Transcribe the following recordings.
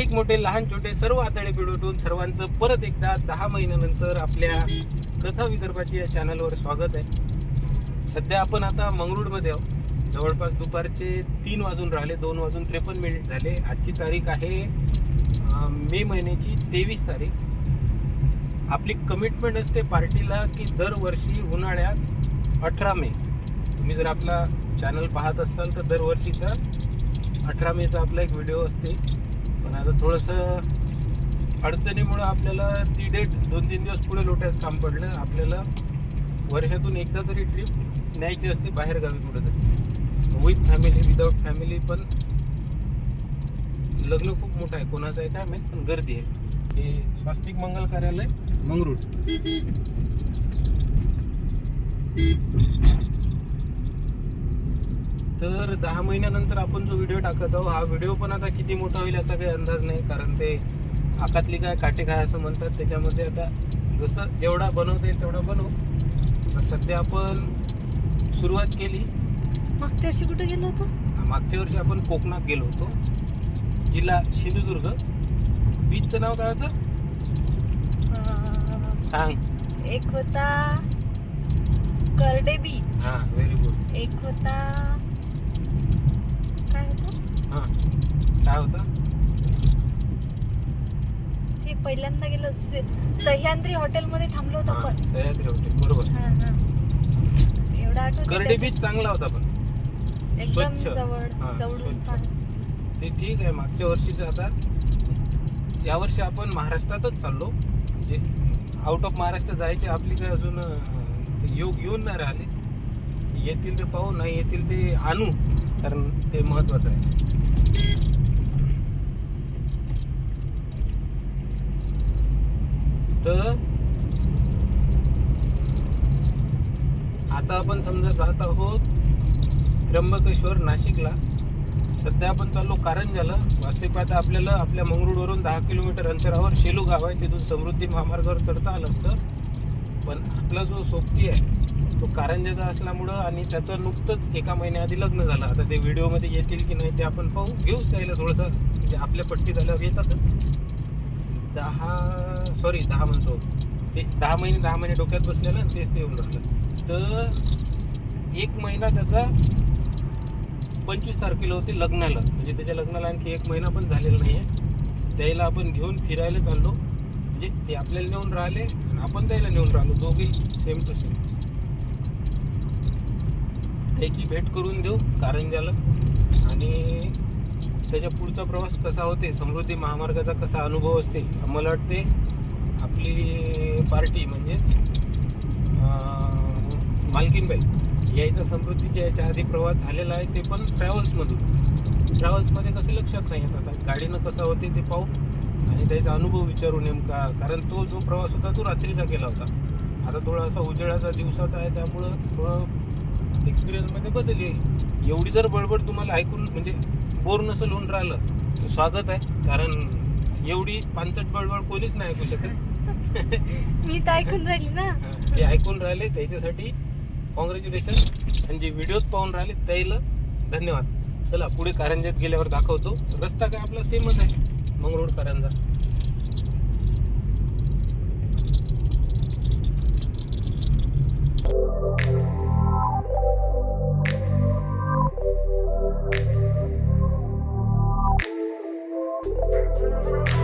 बारीक मोठे लहान छोटे सर्व आतडे पिढवटून सर्वांचं परत एकदा दहा महिन्यानंतर आपल्या कथा विदर्भाची या चॅनलवर स्वागत आहे. सध्या आपण आता मंगरूळमध्ये आहोत. जवळपास दुपारचे तीन वाजून राहिले दोन वाजून त्रेपन्न मिनिट झाले. आजची तारीख आहे मे महिन्याची तेवीस तारीख. आपली कमिटमेंट असते पार्टीला की दरवर्षी उन्हाळ्यात अठरा मे. तुम्ही जर आपला चॅनल पाहत असाल तर दरवर्षीचा अठरा मेचा आपला एक व्हिडिओ असते. पण आता थोडंसं अडचणीमुळं आपल्याला ती डेट दोन तीन दिवस पुढे लोटायचं काम पडलं. आपल्याला वर्षातून एकदा तरी ट्रिप न्यायची असते बाहेरगावी कुठं विथ फॅमिली विदाऊट फॅमिली पण लग्न खूप मोठं आहे. कोणाचं आहे काय माहीत पण गर्दी आहे. हे स्वास्तिक मंगल कार्यालय मंगरूळ. तर दहा महिन्यानंतर आपण जो व्हिडिओ टाकत आहोत हा व्हिडिओ पण आता किती मोठा होईल याचा काही अंदाज नाही कारण ते आकातली काय काटे काय असं म्हणतात त्याच्यामध्ये आता जसं जेवढा बनवता येईल तेवढा बनवू. सध्या आपण सुरुवात केली. मागच्या वर्षी कुठे गेलो होतो? मागच्या वर्षी आपण कोकणात गेलो होतो. जिल्हा सिंधुदुर्ग. बीचचं नाव काय होतं? सांग. एक होता करडे बीच. हा व्हेरी गुड एक होतं हा. काय होता? ते पहिल्यांदा गेलो स- सह्याद्री हॉटेल मध्ये थांबलो होतो हा, आपण. सह्याद्री हॉटेल बरोबर. हा, हा. एवढा आठवत करडे बीच चांगला होता पण. एकदम स्वच्छ. जवळ हा, जवळून स्वच्छ. पाणी. ते ठीक आहे मागच्या वर्षीचं आता यावर्षी आपण महाराष्ट्रातच चाललो. म्हणजे आउट ऑफ महाराष्ट्र जायचे आपली काही अजून अं, ते योग येऊन नाही राहिले. येतील ते पाहू नाही येतील ते आणू. कारण ते महत्वाचं आहे. तर आता आपण समजा जात आहोत त्र्यंबकेश्वर नाशिकला. सध्या आपण चाललो कारंजाला वास्तविक पाहता आपल्याला आपल्या मंगरुळवरून दहा किलोमीटर अंतरावर शेलू गाव आहे. तिथून समृद्धी महामार्गावर चढता आलं असतं. पण आपला जो सोबती आहे तो कारंजाचा असल्यामुळं आणि त्याचं नुकतंच एका महिन्याआधी लग्न झालं. आता ते व्हिडिओमध्ये येतील की नाही ते आपण पाहू. घेऊच त्याला थोडंसं म्हणजे आपल्या पट्टीत आल्यावर येतातच. दहा सॉरी दहा म्हणतो. ते दहा महिने दहा महिने डोक्यात बसलेलं आणि तेच ते येऊन राहिलं. तर एक महिना त्याचा पंचवीस तारखेला होते लग्नाला. म्हणजे त्याच्या लग्नाला आणखी एक महिना पण झालेला नाही आहे त्याला आपण घेऊन फिरायला चाललो. म्हणजे ते आपल्याला नेऊन राहिले आणि आपण त्याला नेऊन राहिलो. दोघी सेम टू सेम त्याची भेट करून देऊ कारंजाला आणि त्याच्या पुढचा प्रवास कसा होते समृद्धी महामार्गाचा कसा अनुभव असते मला वाटते आपली पार्टी म्हणजेच मालकीनबाई यायचा समृद्धीच्या याच्या आधी प्रवास झालेला आहे ते पण ट्रॅव्हल्समधून. ट्रॅव्हल्समध्ये कसं लक्षात नाही येत आता. गाडीनं कसा होते ते पाहू. आणि त्याचा अनुभव विचारू नेमका. कारण तो जो प्रवास होता तो रात्रीचा केला होता. आता थोडा असा उजेडाचा दिवसाचा आहे त्यामुळं थोडं एक्सपिरियन्समध्ये बदल येईल एवढी जर बडबड तुम्हाला ऐकून म्हणजे बोर नसेल होऊन राहिलं तर स्वागत आहे. कारण एवढी पांचट बडबड कोणीच नाही ऐकू शकत. मी तर ऐकून राहिली ना. जे ऐकून राहिले त्याच्यासाठी कॉंग्रॅच्युलेशन आणि जे व्हिडिओत पाहून राहिले त्याला धन्यवाद. चला पुढे कारंजात गेल्यावर दाखवतो. रस्ता काय आपला सेमच आहे. मंगरूळ कारंजा सखी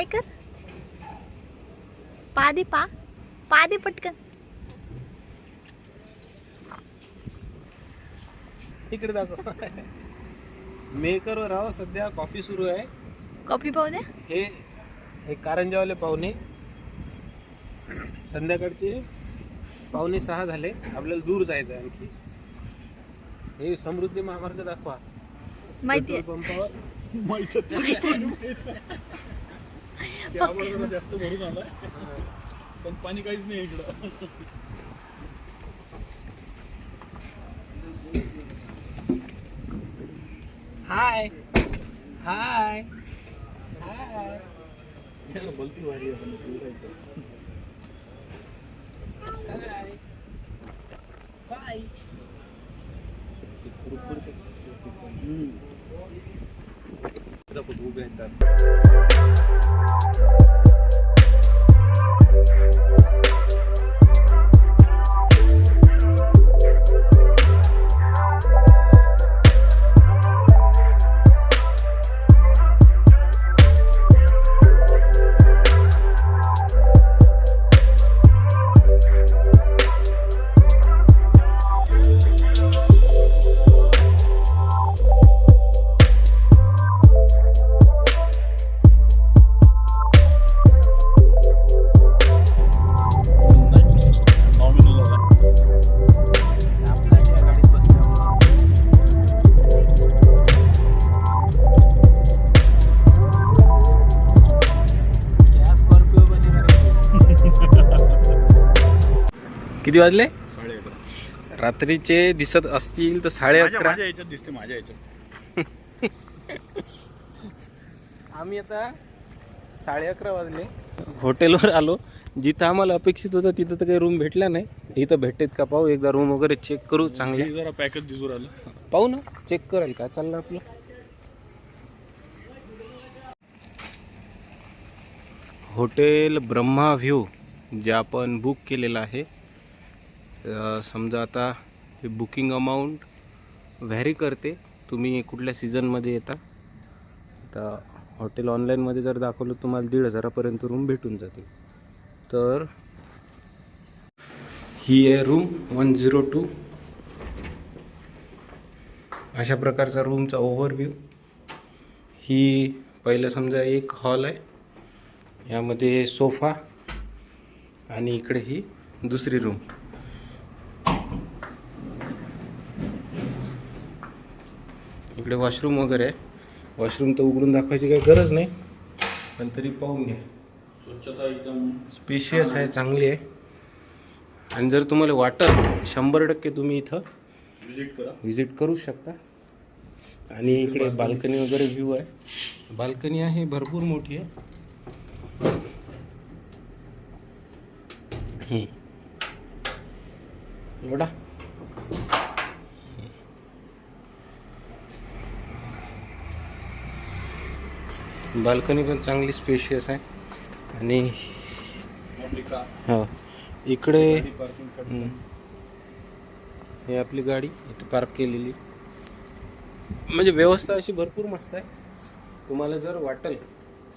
हाय कर? पा दे पा. पा दे पटकन. इकडे दाखव. मेकरवर राव सध्या कॉफी सुरू आहे. कॉफी पाहू द्या हे हे कारंजावाले पाहुणे. संध्याकाळचे पावणे सहा झाले. आपल्याला दूर जायचं आहे आणखी. हे समृद्धी महामार्ग दाखवा. माहिती आहे. पंपावर. माईचं त्यामुळे जास्त भरून आला पण पाणी काहीच नाही इकडं. हाय. हाय. बोलती वारी आहे. पण पूर आहे इथं. हाय बाय उभे आहेत किती वाजले? साडे अकरा. रात्रीचे दिसत असतील तर साडे अकरा. माझ्या याच्यात दिसते माझ्या याच्यात. आम्ही आता साडे अकरा वाजले. हॉटेलवर आलो. जिथं आम्हाला अपेक्षित होतं तिथं तर काही रूम भेटला नाही. इथं भेटतेत का पाहू? एकदा रूम वगैरे चेक करू चांगले. जरा पॅकेज दिसू राहिलं. पाहू ना चेक कराल काय चाललं आपलं. हॉटेल ब्रह्मा व्ह्यू जे आपण बुक केलेलं आहे समजा आता हे बुकिंग अमाऊंट व्हॅरी करते. तुम्ही कुठल्या सीझनमध्ये येता? आता हॉटेल ऑनलाईनमध्ये जर दाखवलं तुम्हाला दीड हजारापर्यंत रूम भेटून जातील. तर ही आहे रूम वन झिरो टू. अशा प्रकारचा रूमचा ओव्हरव्ह्यू. ही पहिलं समजा एक हॉल आहे. यामध्ये सोफा आणि इकडे ही दुसरी रूम. इकडे वॉशरूम वगैरे आहे. वॉशरूम तर उघडून दाखवायची काही गरज नाही. पण तरी पाहून घ्या. स्वच्छता एकदम स्पेशियस आहे चांगली आहे. आणि जर तुम्हाला वाटत शंभर टक्के तुम्ही इथं विजिट करा. विजिट करू शकता. आणि इकडे बाल्कनी. वगैरे व्ह्यू आहे. बाल्कनी आहे भरपूर मोठी आहे. एवढा. बाल्कनी पण चांगली स्पेशियस आहे. आणि हा इकडे. हे आपली गाडी इथे पार्क केलेली. म्हणजे व्यवस्था अशी भरपूर मस्त आहे. तुम्हाला जर वाटेल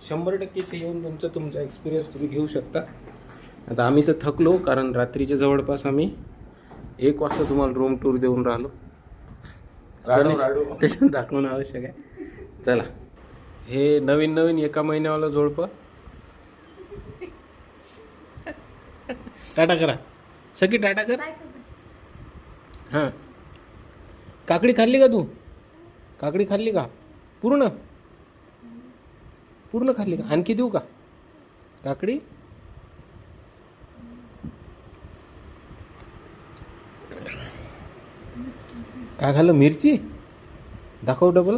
शंभर टक्के इथे येऊन तुमचा तुमचा एक्सपिरियन्स तुम्ही घेऊ शकता. आता आम्ही तर थकलो कारण रात्रीच्या जवळपास आम्ही एक वाजता तुम्हाला रूम टूर देऊन राहिलो. त्याच्यात दाखवणं आवश्यक आहे. चला. हे नवीन नवीन एका महिन्यावाला जोडपं टाटा करा. सगळी टाटा कर. हां. काकडी खाल्ली का तू? काकडी खाल्ली का? पूर्ण? पूर्ण खाल्ली का? आणखी देऊ का? काकडी? काय खाल्लं? मिरची? दाखव डबल